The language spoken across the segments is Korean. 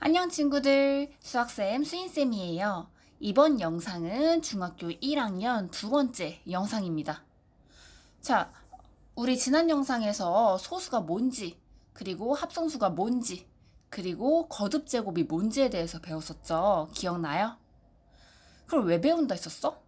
안녕 친구들, 수학쌤 수인쌤이에요. 이번 영상은 중학교 1학년 두 번째 영상입니다. 자, 우리 지난 영상에서 소수가 뭔지, 그리고 합성수가 뭔지, 그리고 거듭 제곱이 뭔지에 대해서 배웠었죠. 기억나요? 그럼 왜 배운다 했었어?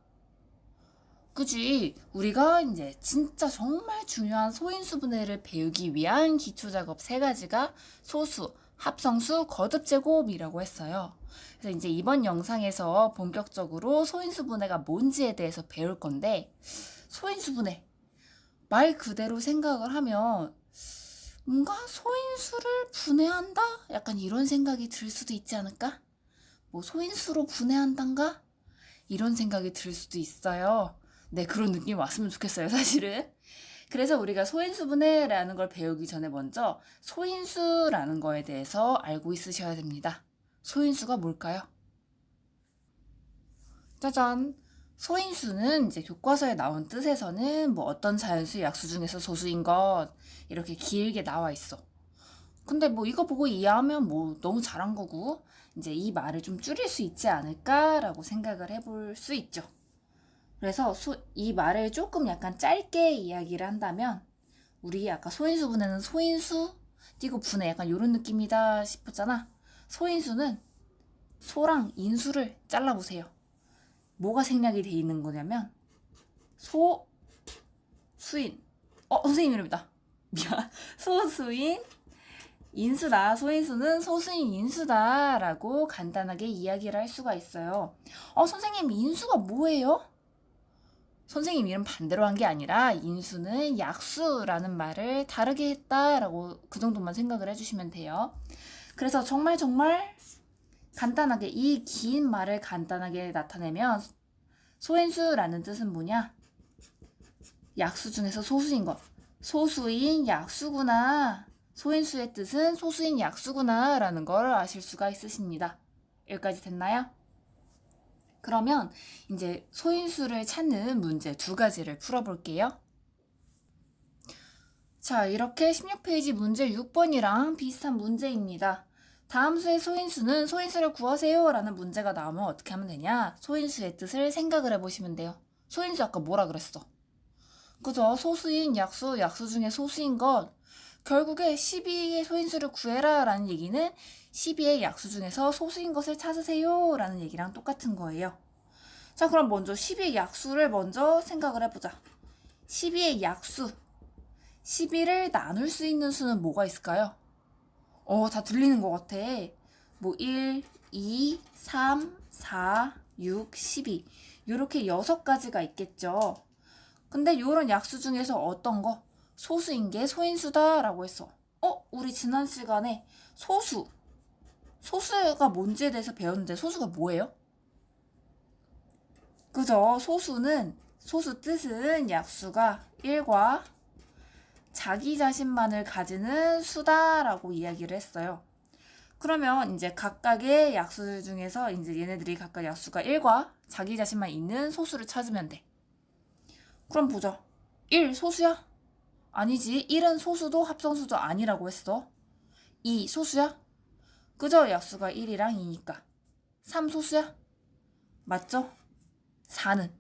그지? 우리가 이제 진짜 정말 중요한 소인수 분해를 배우기 위한 기초 작업 세 가지가 소수, 합성수, 거듭 제곱이라고 했어요. 그래서 이제 이번 영상에서 본격적으로 소인수 분해가 뭔지에 대해서 배울 건데, 소인수 분해. 말 그대로 생각을 하면, 뭔가 소인수를 분해한다? 약간 이런 생각이 들 수도 있지 않을까? 뭐 소인수로 분해한단가? 이런 생각이 들 수도 있어요. 네, 그런 느낌이 왔으면 좋겠어요, 사실은. 그래서 우리가 소인수분해라는 걸 배우기 전에 먼저 소인수라는 거에 대해서 알고 있으셔야 됩니다. 소인수가 뭘까요? 짜잔. 소인수는 이제 교과서에 나온 뜻에서는 뭐 어떤 자연수의 약수 중에서 소수인 것 이렇게 길게 나와 있어. 근데 뭐 이거 보고 이해하면 뭐 너무 잘한 거고 이제 이 말을 좀 줄일 수 있지 않을까라고 생각을 해볼 수 있죠. 그래서 소, 이 말을 조금 약간 짧게 이야기를 한다면 우리 아까 소인수 분해는 소인수 띄고 분해 약간 이런 느낌이다 싶었잖아. 소인수는 소랑 인수를 잘라보세요. 뭐가 생략이 돼 있는 거냐면 소 수인 어 선생님 이름이다 미안 소 수인 인수다 소인수는 소수인 인수다라고 간단하게 이야기를 할 수가 있어요. 어 선생님 인수가 뭐예요? 선생님 이름 반대로 한 게 아니라 인수는 약수라는 말을 다르게 했다라고 그 정도만 생각을 해주시면 돼요. 그래서 정말 정말 간단하게 이 긴 말을 간단하게 나타내면 소인수라는 뜻은 뭐냐? 약수 중에서 소수인 것. 소수인 약수구나. 소인수의 뜻은 소수인 약수구나 라는 걸 아실 수가 있으십니다. 여기까지 됐나요? 그러면 이제 소인수를 찾는 문제 두 가지를 풀어볼게요. 자, 이렇게 16페이지 문제 6번이랑 비슷한 문제입니다. 다음 수의 소인수는 소인수를 구하세요 라는 문제가 나오면 어떻게 하면 되냐? 소인수의 뜻을 생각을 해보시면 돼요. 소인수 아까 뭐라 그랬어? 그죠? 소수인 약수, 약수 중에 소수인 것. 결국에 12의 소인수를 구해라 라는 얘기는 12의 약수 중에서 소수인 것을 찾으세요 라는 얘기랑 똑같은 거예요. 자, 그럼 먼저 12의 약수를 먼저 생각을 해보자. 12의 약수. 12를 나눌 수 있는 수는 뭐가 있을까요? 어, 다 들리는 것 같아. 뭐 1, 2, 3, 4, 6, 12. 요렇게 여섯 가지가 있겠죠. 근데 요런 약수 중에서 어떤 거? 소수인 게 소인수다라고 했어. 어, 우리 지난 시간에 소수. 소수가 뭔지에 대해서 배웠는데 소수가 뭐예요? 그죠? 소수는 소수 뜻은 약수가 1과 자기 자신만을 가지는 수다라고 이야기를 했어요. 그러면 이제 각각의 약수 중에서 이제 얘네들이 각각 약수가 1과 자기 자신만 있는 소수를 찾으면 돼. 그럼 보자. 1 소수야? 아니지. 1은 소수도 합성수도 아니라고 했어. 2 소수야? 그저 약수가 1이랑 2니까. 3 소수야? 맞죠? 4는?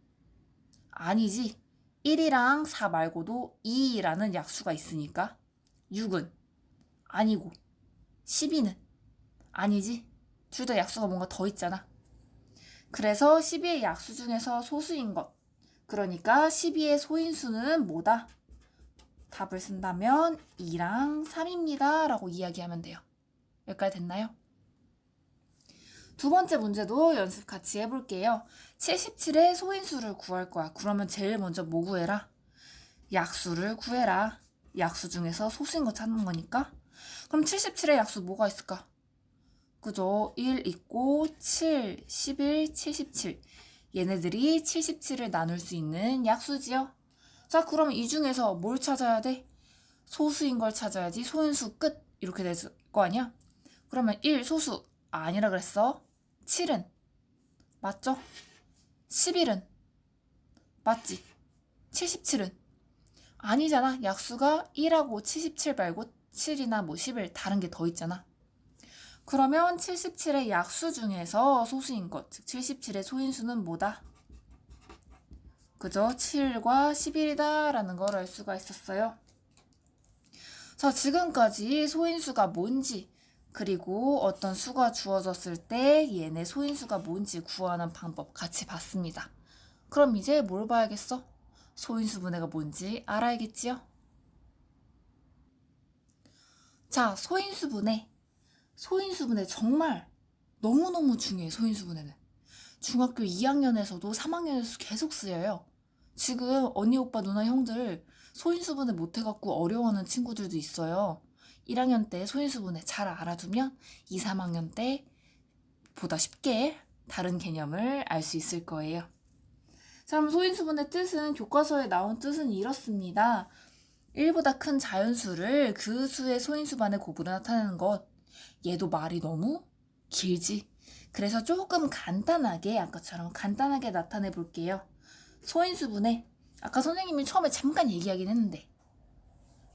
아니지. 1이랑 4 말고도 2라는 약수가 있으니까 6은 아니고 12는 아니지. 둘 다 약수가 뭔가 더 있잖아. 그래서 12의 약수 중에서 소수인 것. 그러니까 12의 소인수는 뭐다? 답을 쓴다면 2랑 3입니다. 라고 이야기하면 돼요. 여기까지 됐나요? 두 번째 문제도 연습 같이 해볼게요. 77의 소인수를 구할 거야. 그러면 제일 먼저 뭐 구해라? 약수를 구해라. 약수 중에서 소수인 거 찾는 거니까. 그럼 77의 약수 뭐가 있을까? 그죠? 1 있고 7, 11, 77. 얘네들이 77을 나눌 수 있는 약수지요. 자, 그럼 이 중에서 뭘 찾아야 돼? 소수인 걸 찾아야지. 소인수 끝. 이렇게 될 거 아니야? 그러면 1 소수 아니라 그랬어. 7은 맞죠? 11은 맞지? 77은 아니잖아. 약수가 1하고 77 말고 7이나 뭐 11 다른 게 더 있잖아. 그러면 77의 약수 중에서 소수인 것, 즉 77의 소인수는 뭐다? 그죠? 7과 11이다 라는 걸 알 수가 있었어요. 자, 지금까지 소인수가 뭔지, 그리고 어떤 수가 주어졌을 때 얘네 소인수가 뭔지 구하는 방법 같이 봤습니다. 그럼 이제 뭘 봐야겠어? 소인수 분해가 뭔지 알아야겠지요? 자, 소인수 분해. 소인수 분해 정말 너무너무 중요해, 소인수 분해는. 중학교 2학년에서도 3학년에서 계속 쓰여요. 지금 언니, 오빠, 누나, 형들 소인수 분해 못해갖고 어려워하는 친구들도 있어요. 1학년 때 소인수분해 잘 알아두면 2, 3학년 때 보다 쉽게 다른 개념을 알 수 있을 거예요. 자, 그럼 소인수분의 뜻은 교과서에 나온 뜻은 이렇습니다. 1보다 큰 자연수를 그 수의 소인수반의 곱으로 나타내는 것. 얘도 말이 너무 길지. 그래서 조금 간단하게 아까처럼 간단하게 나타내 볼게요. 소인수분해 아까 선생님이 처음에 잠깐 얘기하긴 했는데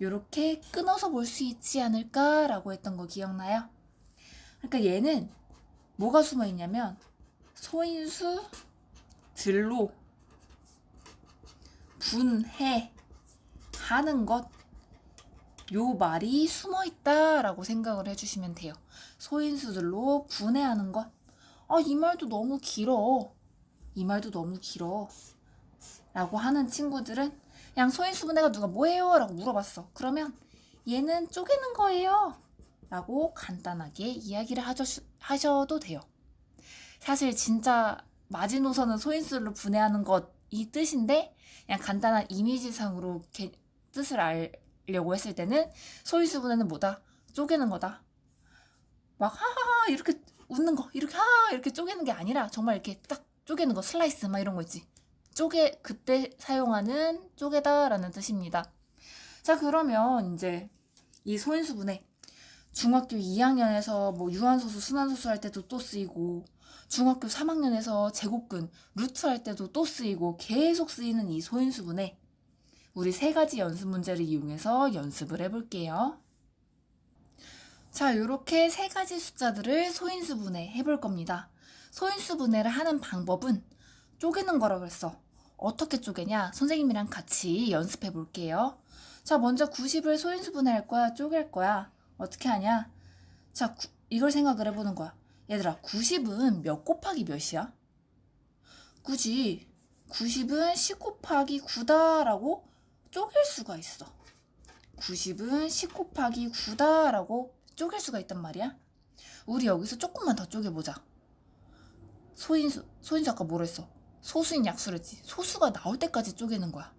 요렇게 끊어서 볼 수 있지 않을까라고 했던 거 기억나요? 그러니까 얘는 뭐가 숨어 있냐면 소인수 들로 분해 하는 것 요 말이 숨어 있다라고 생각을 해주시면 돼요. 소인수들로 분해하는 것. 아, 이 말도 너무 길어. 이 말도 너무 길어. 라고 하는 친구들은 그냥 소인수 분해가 누가 뭐예요? 라고 물어봤어. 그러면 얘는 쪼개는 거예요. 라고 간단하게 이야기를 하셔, 하셔도 돼요. 사실 진짜 마지노선은 소인수로 분해하는 것 이 뜻인데 그냥 간단한 이미지상으로 개, 뜻을 알려고 했을 때는 소인수 분해는 뭐다? 쪼개는 거다. 막 하하하 이렇게 웃는 거 이렇게 하하 이렇게 쪼개는 게 아니라 정말 이렇게 딱 쪼개는 거 슬라이스 막 이런 거 있지. 쪼개 그때 사용하는 쪼개다라는 뜻입니다. 자 그러면 이제 이 소인수분해 중학교 2학년에서 뭐 유한소수, 순환소수 할 때도 또 쓰이고 중학교 3학년에서 제곱근, 루트 할 때도 또 쓰이고 계속 쓰이는 이 소인수분해 우리 세 가지 연습 문제를 이용해서 연습을 해볼게요. 자, 이렇게 세 가지 숫자들을 소인수분해 해볼 겁니다. 소인수분해를 하는 방법은 쪼개는 거라고 그랬어. 어떻게 쪼개냐? 선생님이랑 같이 연습해 볼게요. 자, 먼저 90을 소인수분해 할 거야? 쪼갤 거야? 어떻게 하냐? 자, 구, 이걸 생각을 해보는 거야. 얘들아, 90은 몇 곱하기 몇이야? 굳이 90은 10 곱하기 9다라고 쪼갤 수가 있어. 90은 10 곱하기 9다라고 쪼갤 수가 있단 말이야. 우리 여기서 조금만 더 쪼개보자. 소인수, 소인수 아까 뭐라 했어? 소수인 약수랬지. 소수가 나올 때까지 쪼개는 거야.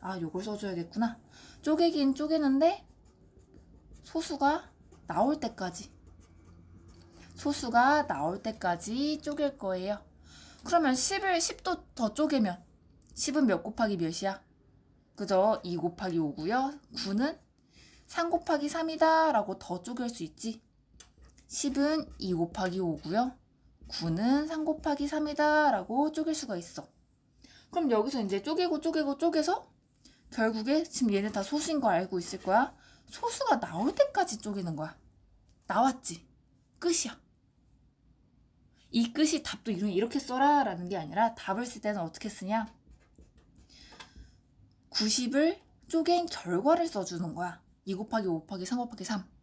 아, 요걸 써줘야겠구나. 쪼개긴 쪼개는데 소수가 나올 때까지. 소수가 나올 때까지 쪼갤 거예요. 그러면 10을 10도 더 쪼개면 10은 몇 곱하기 몇이야? 그죠? 2 곱하기 5고요. 9는 3 곱하기 3이다 라고 더 쪼갤 수 있지. 10은 2 곱하기 5고요. 9는 3 곱하기 3이다 라고 쪼갤 수가 있어. 그럼 여기서 이제 쪼개고 쪼개고 쪼개서 결국에 지금 얘네 다 소수인 거 알고 있을 거야. 소수가 나올 때까지 쪼개는 거야. 나왔지. 끝이야. 이 끝이 답도 이렇게 써라 라는 게 아니라 답을 쓸 때는 어떻게 쓰냐? 90을 쪼갠 결과를 써주는 거야. 2 곱하기 5 곱하기 3 곱하기 3.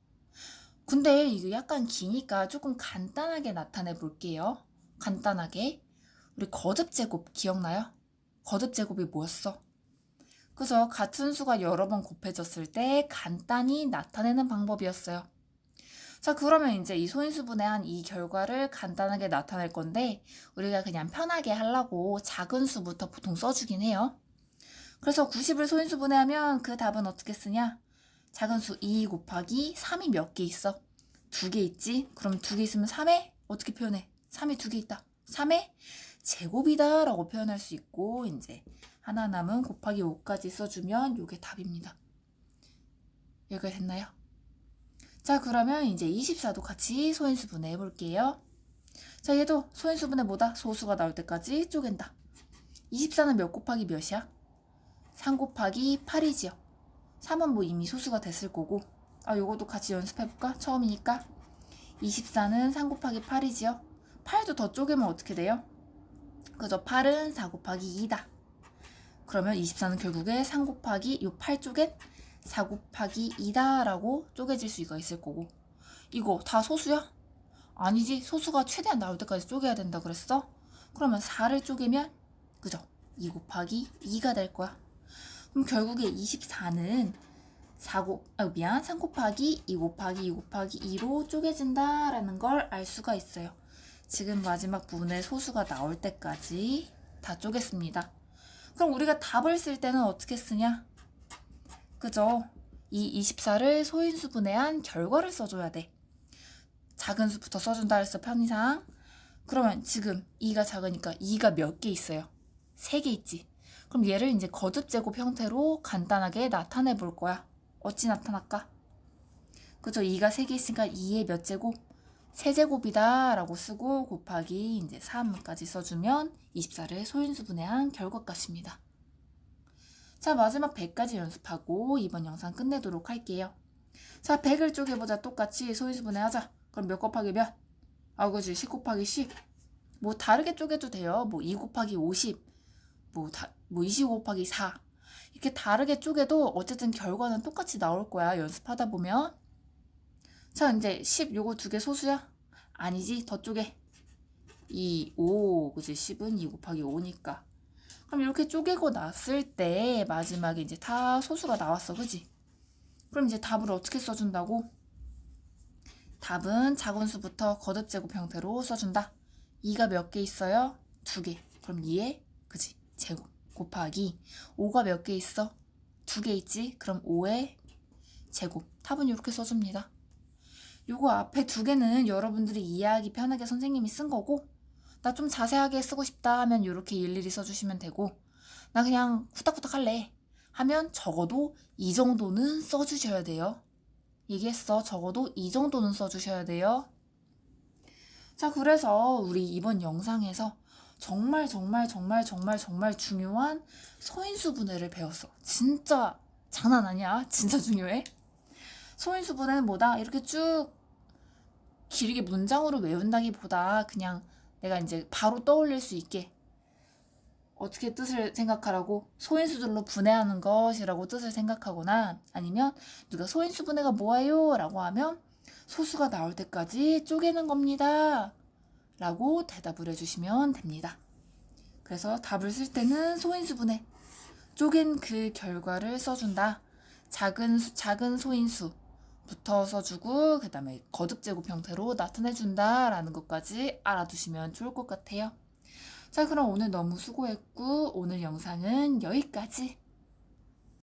근데 이거 약간 기니까 조금 간단하게 나타내 볼게요. 간단하게. 우리 거듭 제곱 기억나요? 거듭 제곱이 뭐였어? 그래서 같은 수가 여러 번 곱해졌을 때 간단히 나타내는 방법이었어요. 자, 그러면 이제 이 소인수분해한 이 결과를 간단하게 나타낼 건데 우리가 그냥 편하게 하려고 작은 수부터 보통 써주긴 해요. 그래서 90을 소인수분해하면 그 답은 어떻게 쓰냐? 작은 수 2 곱하기 3이 몇 개 있어? 두 개 있지? 그럼 두 개 있으면 3에 어떻게 표현해? 3이 두 개 있다. 3의 제곱이다 라고 표현할 수 있고 이제 하나 남은 곱하기 5까지 써주면 이게 답입니다. 여기가 됐나요? 자 그러면 이제 24도 같이 소인수 분해 해볼게요. 자 얘도 소인수 분해 뭐다? 소수가 나올 때까지 쪼갠다. 24는 몇 곱하기 몇이야? 3 곱하기 8이지요. 3은 뭐 이미 소수가 됐을 거고 아 요것도 같이 연습해볼까? 처음이니까 24는 3 곱하기 8이지요. 8도 더 쪼개면 어떻게 돼요? 그죠? 8은 4 곱하기 2다. 그러면 24는 결국에 3 곱하기 요 8쪽엔 4 곱하기 2다 라고 쪼개질 수가 있을 거고 이거 다 소수야? 아니지 소수가 최대한 나올 때까지 쪼개야 된다 그랬어? 그러면 4를 쪼개면 그죠? 2 곱하기 2가 될 거야 그럼 결국에 24는 4 곱, 아, 미안 3 곱하기 2 곱하기 2 곱하기 2로 쪼개진다라는 걸 알 수가 있어요 지금 마지막 부분에 소수가 나올 때까지 다 쪼갰습니다 그럼 우리가 답을 쓸 때는 어떻게 쓰냐? 그죠? 이 24를 소인수 분해한 결과를 써줘야 돼. 작은 수부터 써준다 했어, 편의상. 그러면 지금 2가 작으니까 2가 몇 개 있어요? 3개 있지. 그럼 얘를 이제 거듭 제곱 형태로 간단하게 나타내 볼 거야. 어찌 나타날까? 그죠? 2가 3개 있으니까 2의 몇 제곱? 세제곱이다 라고 쓰고 곱하기 이제 3까지 써주면 24를 소인수 분해한 결과값입니다. 자 마지막 100까지 연습하고 이번 영상 끝내도록 할게요. 자 100을 쪼개보자 똑같이 소인수 분해하자. 그럼 몇 곱하기 몇? 아 그지 10 곱하기 10. 뭐 다르게 쪼개도 돼요. 뭐 2 곱하기 50. 뭐, 다, 뭐 25 곱하기 4. 이렇게 다르게 쪼개도 어쨌든 결과는 똑같이 나올 거야. 연습하다 보면. 자, 이제 10 요거 두 개 소수야? 아니지, 더 쪼개. 2, 5, 그지? 10은 2 곱하기 5니까. 그럼 이렇게 쪼개고 났을 때 마지막에 이제 다 소수가 나왔어, 그지? 그럼 이제 답을 어떻게 써준다고? 답은 작은 수부터 거듭 제곱 형태로 써준다. 2가 몇 개 있어요? 두 개. 그럼 2에, 그지? 제곱. 곱하기 5가 몇 개 있어? 두 개 있지? 그럼 5의 제곱. 답은 이렇게 써줍니다. 요거 앞에 두 개는 여러분들이 이해하기 편하게 선생님이 쓴 거고 나 좀 자세하게 쓰고 싶다 하면 이렇게 일일이 써주시면 되고 나 그냥 후딱후딱 할래 하면 적어도 이 정도는 써주셔야 돼요. 얘기했어. 적어도 이 정도는 써주셔야 돼요. 자, 그래서 우리 이번 영상에서 정말 정말 정말 정말 정말 중요한 소인수 분해를 배웠어. 진짜 장난 아니야. 진짜 중요해. 소인수 분해는 뭐다? 이렇게 쭉 길게 문장으로 외운다기보다 그냥 내가 이제 바로 떠올릴 수 있게 어떻게 뜻을 생각하라고 소인수들로 분해하는 것이라고 뜻을 생각하거나 아니면 누가 소인수 분해가 뭐예요? 라고 하면 소수가 나올 때까지 쪼개는 겁니다. 라고 대답을 해주시면 됩니다. 그래서 답을 쓸 때는 소인수 분해 쪼갠 그 결과를 써준다. 작은 수, 작은 소인수 부터 써주고 그 다음에 거듭 제곱 형태로 나타내준다 라는 것까지 알아두시면 좋을 것 같아요. 자 그럼 오늘 너무 수고했고 오늘 영상은 여기까지